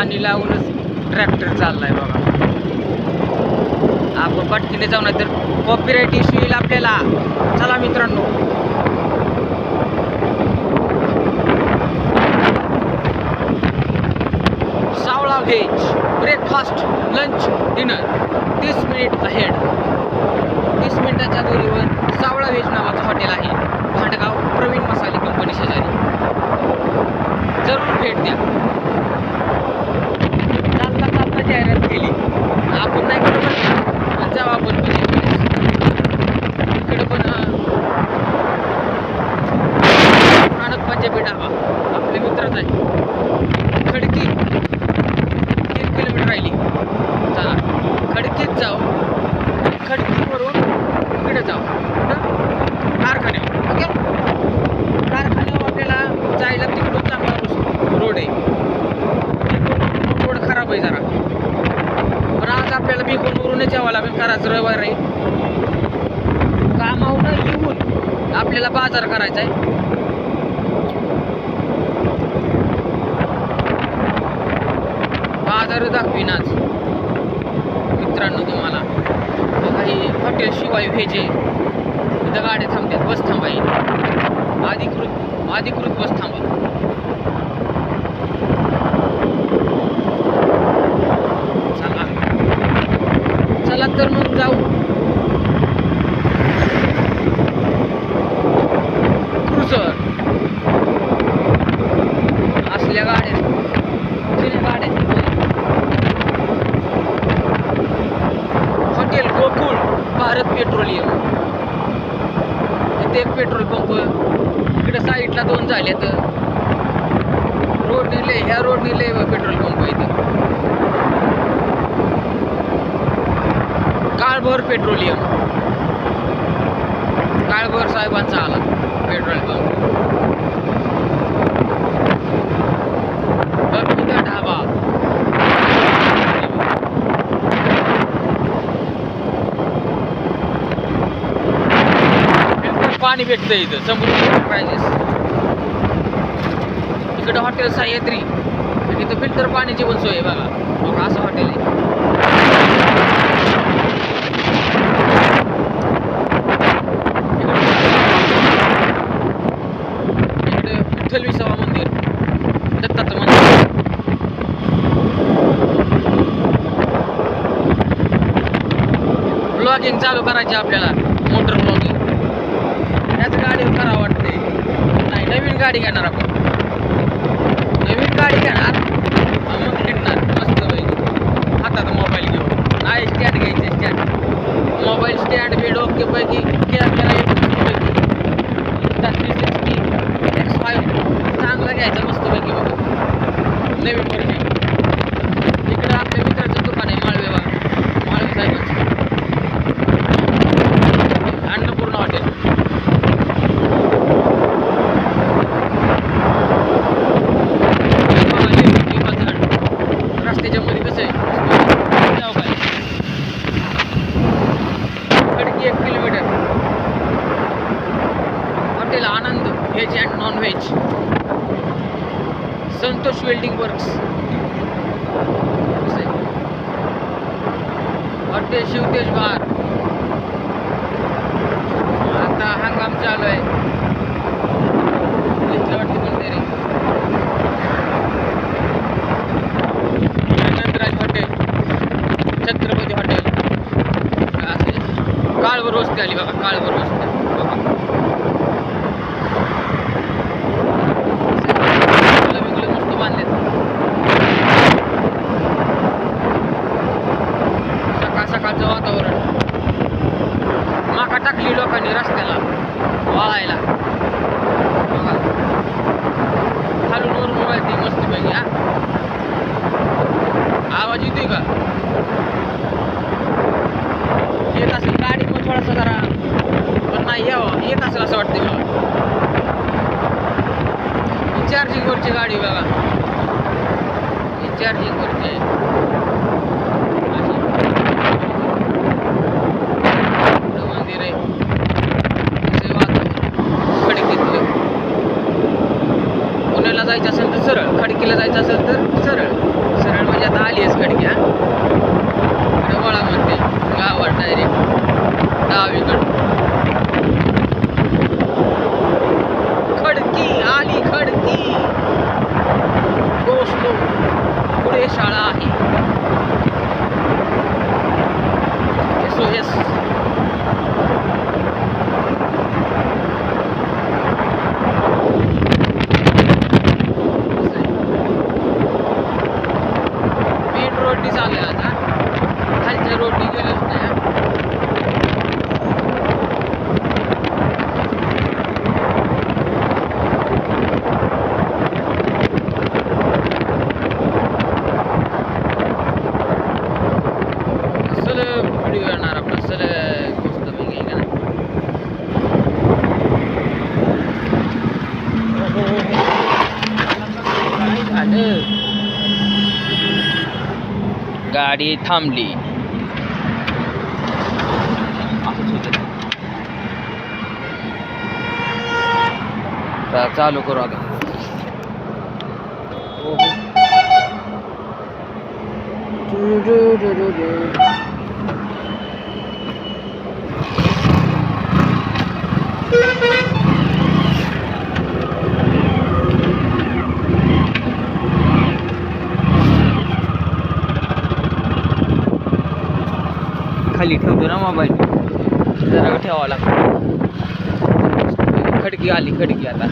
पाणी लावूनच ट्रॅक्टर चाललाय बघा. आपण पटकीने जाऊ नाही तर कॉपीराईट इश्यू येईल आपल्याला. चला मित्रांनो. सावळा व्हेज ब्रेकफास्ट लंच डिनर तीस मिनिट अहेड तीस मिनिटाच्या दूरीवर सावळा व्हेज नावाचं हॉटेल आहे. भांडगाव प्रवीण मसाले कंपनी शेजारी. जरूर भेट द्या. चालता चालता जाहिरात केली आपण नाही करत बरं का? पण जाऊ आपण पण एक वेळेस. इकडे पण अं, नानक पंजाबी ढाबा आपले मित्रच आहे खडकी तीन किलोमीटर राहिली चला खडकीत जाऊ खडकीवरून इकडे जाऊ कुठं कारखान्यावर ओके कारखान्यावर आपल्याला जायला तिकडून चांगला रोड आहे इकडून रोड खराब आहे जरा पण आज आपल्याला बिकोनवरूनच यावं लागेल कारण आज रविवार आहे कामावून येऊन आपल्याला बाजार करायचा आहे बाजार दाखवीन आज मित्रांनो तुम्हाला बघा ही हॉटेल शिवाय व्हेज. आहे इथं गाड्या थांबतात बस थांबा अधिकृत अधिकृत बस थांबा. चला. चला तर मग जाऊ. भेटतं इथं. समुद्र प्राइजेस इकडं हॉटेल सह्याद्री आणि इथं फिल्टर पाण्याची पण सोय आहे बघा. असं हॉटेल आहे. मंदिर. मंदिर. ब्लॉगिंग चालू करायची आपल्याला. मोटर गाडी करा वाटते. नाही नवीन गाडी घेणार आपण. नवीन गाडी घेणार मग फिरणार मस्त पैकी. हातात मोबाईल घेऊन. नाही स्टँड घ्यायचे स्टँड मोबाईल स्टँड बी डोकेपैकी camera three sixty X five चांगला घ्यायचा मस्तपैकी बघा. नवीन वर्षी इकडं आपल्या मित्राचं दुकान आहे माळवे बघा माळवे साहेबांचं अन्नपूर्णा हॉटेल रस्त्याच्या मध्ये कसं आहे जाऊ काय खडकी एक kilometre hotel Anand veg and non veg Santosh welding works कसं आहे हॉटेल शिवतेज बार आता हंगाम चालू आहे इथलं वाटतं कोणतरी आनंदराज हॉटेल छत्रपती हॉटेल असे काळभर वस्ती आली बघा à une गाडी थांबली तर चालू ते. आता do do do do ठेवतो ना मोबाईल जरा ठेवावा लागतो खडकी आली खडकी आता.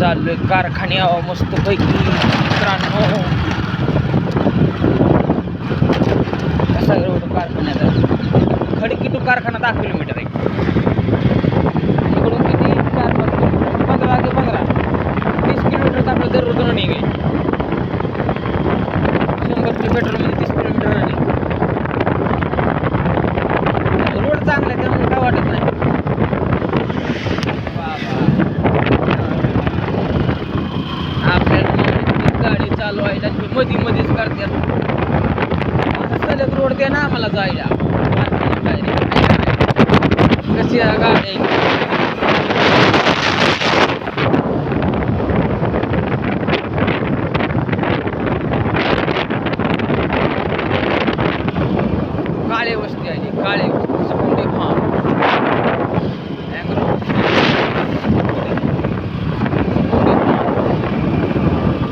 चाललोय कारखान्यावर मस्त पैकी. मित्रांनो. कसा रोड कारखान्याचा? खडकी टू कारखाना दहा किलोमीटर आहे इकडून किती चार पाच किलोमीटर पंधरा ते पंधरा तीस किलोमीटर आपलं दररोज रनिंग आहे शंभरचे पेट्रोलमध्ये तीस किलोमीटर रनिंग रोड चांगला आहे त्यामुळे काय वाटत नाही वा, वा. आपल्याला गाडी चालवायला ते मधी मधीच करतात आता सलग रोड दे ना आम्हाला जायला काय रे, काय करायचं? कशी आहे गाडी काळे वस्ती आली काळे वस्ती सपुंडे फार्म अँग्रो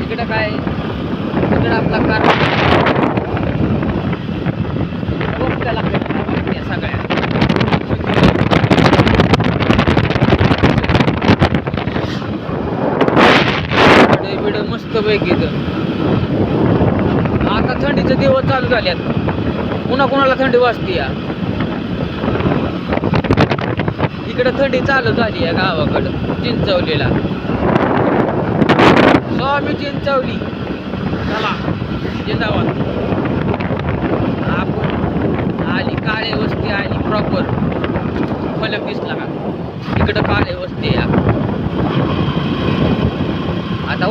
इकडे काय इकडे आपला कार वस्त्या लागतात वस्त्या सगळ्या इकडे बिडे इथं आता थंडीचे दिवस चालू झाल्यात पुन्हा कुणाला थंडी वाजते या? इकडे थंडी चालू झाली या गावाकडं चिंचवलीला. स्वामी चिंचवली. चला जिंदाबाद. आपण आली काळे वस्ती आली प्रॉपर फलक दिसला. इकडं काळे वस्ती या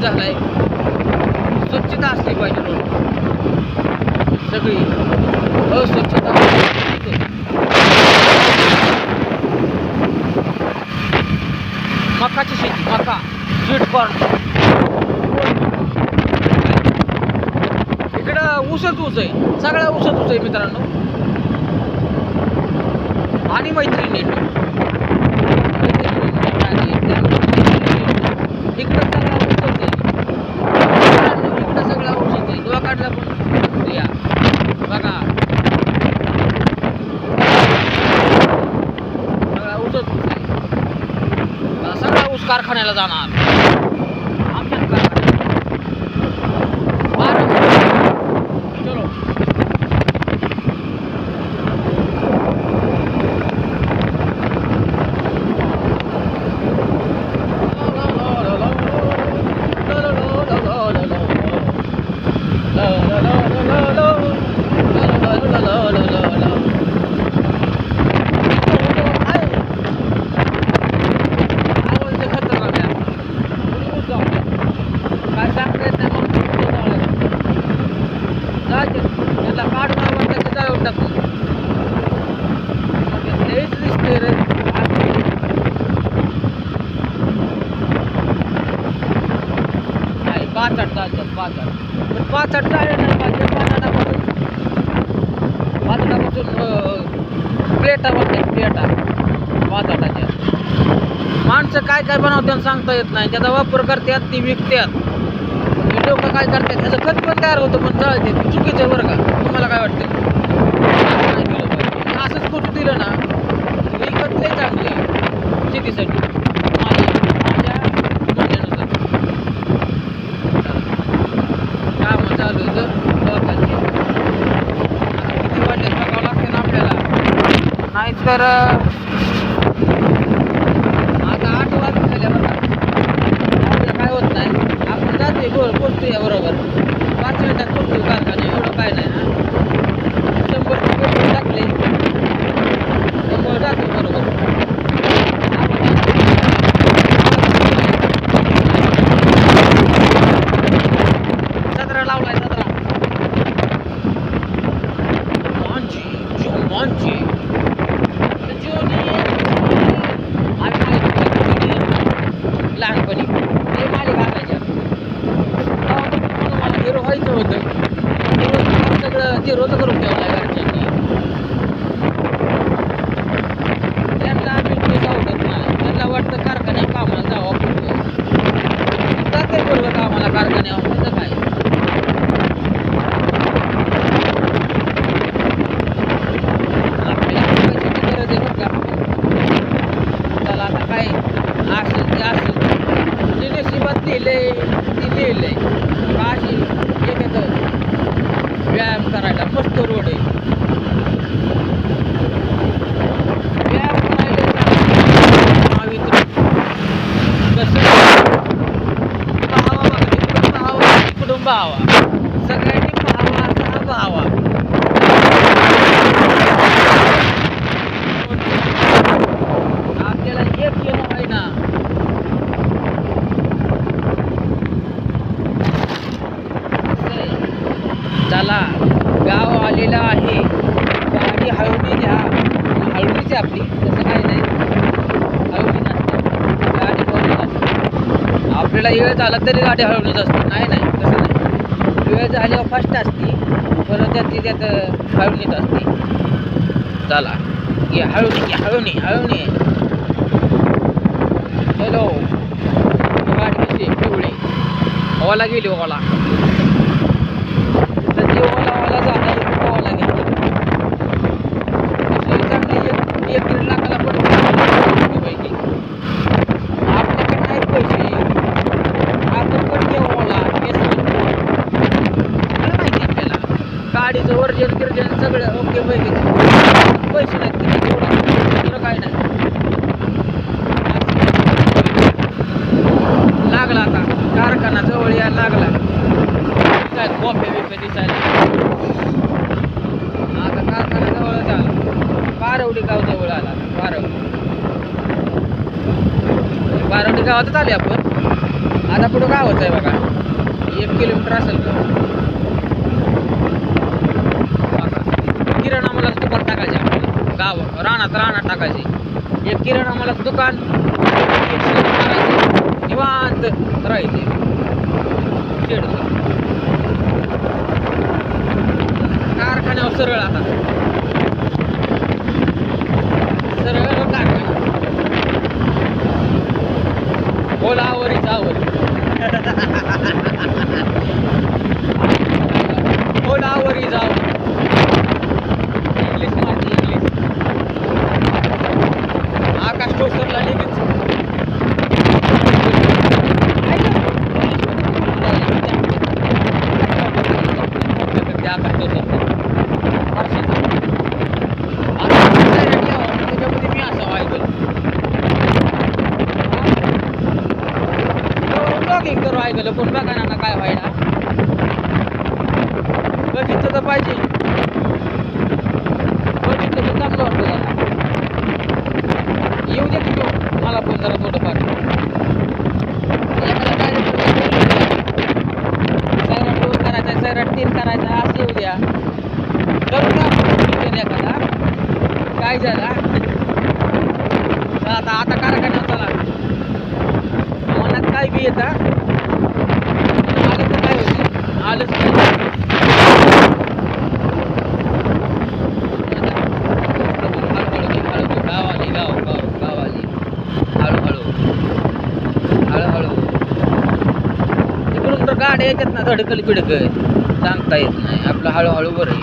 झालाय. स्वच्छता असली पाहिजे रोड सगळी. अस्वच्छता. मकाची शेती मका. स्वीटकॉर्न इकडं ऊसच ऊस आहे. सगळ्या ऊसच ऊस आहे मित्रांनो. आणि मैत्रिणी ऊस कारखान्याला माणसं काय काय बनवतात सांगता येत नाही. त्याचा वापर करतात ती विकतात. लोक काय करतात ह्याचं खत पण तयार होतं पण जळते. ते चुकीचं बरं का. तुम्हाला काय वाटतं? दिलं असंच कुठं दिलं ना तर ही खत लय चांगली शेतीसाठी. तर गोल पोचतो या बरोबर पाच मिनिटात पोचतो कारखाने झिरोचं करून ठेवलं आहे घरच्यांनी त्यांना आम्ही पैसा आवडत नाही त्यांना वाटतं कारखान्यात कामाला जावं पुढं जाते बरोबर कामाला कारखान्यावर त्याचं काय आपल्याला पैशाची गरज आहे बरं का चला आता काय असेल ते असेल जे नशिबात लिहिलंय ते लिहिलंय काशी एक व्यायाम करायला मस्त रोड आहे व्यायाम करायला महावितरण कसं पाहावा बघा इकडून पाहावा इकडून पाहावा सगळ्यांनी पाहावा असा पाहावा आपल्याला एक येणं आहे ना चला गाव आलेलं आहे गाडी हळूनी घ्या हळूनीच आहे आपली तसं काही नाही हळूनी नसते गाडी हळूनी नसते आपल्याला वेळ झाला तरी गाडी हळूनीच असते. नाही नाही तसं नाही. वेळ झाल्यावर फास्ट असते परत त्यात त्यात हळवणीत असते. चला. ये हळवणी घे हळवणी हॅलो गाडी कशी पिवळी. ओला गेली ओला. तर ते ओला ओला झाला एक ओला गेली तशी चांगली एक एक दीड लाखाला पडते पैकी आपल्याकडे नाही पैसे आपण पण घेऊ ओला केसरी. काय माहिती आपल्याला गाडीचं वर्जन गिर्जन सगळं ओके पैकी पैसे नाहीत तेवढं काय नाही. लागला आता कारखाना जवळ यायला लागला. काय कॉफे बिफे दिसायला आता कारखाना जवळच आला. बारवडी गाव जवळ आला बारवडी. बारवडी गावातच आले आपण. आता पुढं गावच आहे बघा. एक किलोमीटर असेल का बघा. किराणा मला दुकान टाकायचे आपल्याला गाव रानात रानात टाकायचे. एक किराणा मला दुकान एक शेड निवांत राहायचे. शेड कारखान्यावर सरळ आता. বছর লাগে গেছে गाड्या येतात पिडक सांगता येत नाही आपलं हळूहळू बरं आहे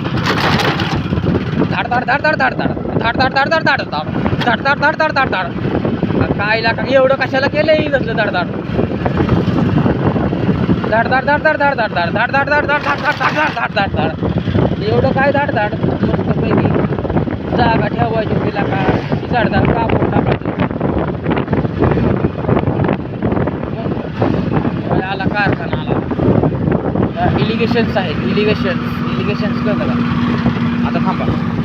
धाड धाड धाड धाड धाड धाड धाड धाड धाड धाड धाड धाड धाड धाड धाड धाड धाड कायला का एवढं कशाला केलं येईल असलं धाड धाड धाड धाड धाड धाड धाड धाड धाड धाड धाड धाड धाड धाड धाड धाड धाड धाड धाड एवढं काय धाड धाड मस्तपैकी जागा ठेवायची तिला का झाड धाड कापून टाकायचं मग आला कारखाना आला इलिगेशन्स आहेत. इलिगेशन्स इलिगेशन्स कळतं का? आता थांबा.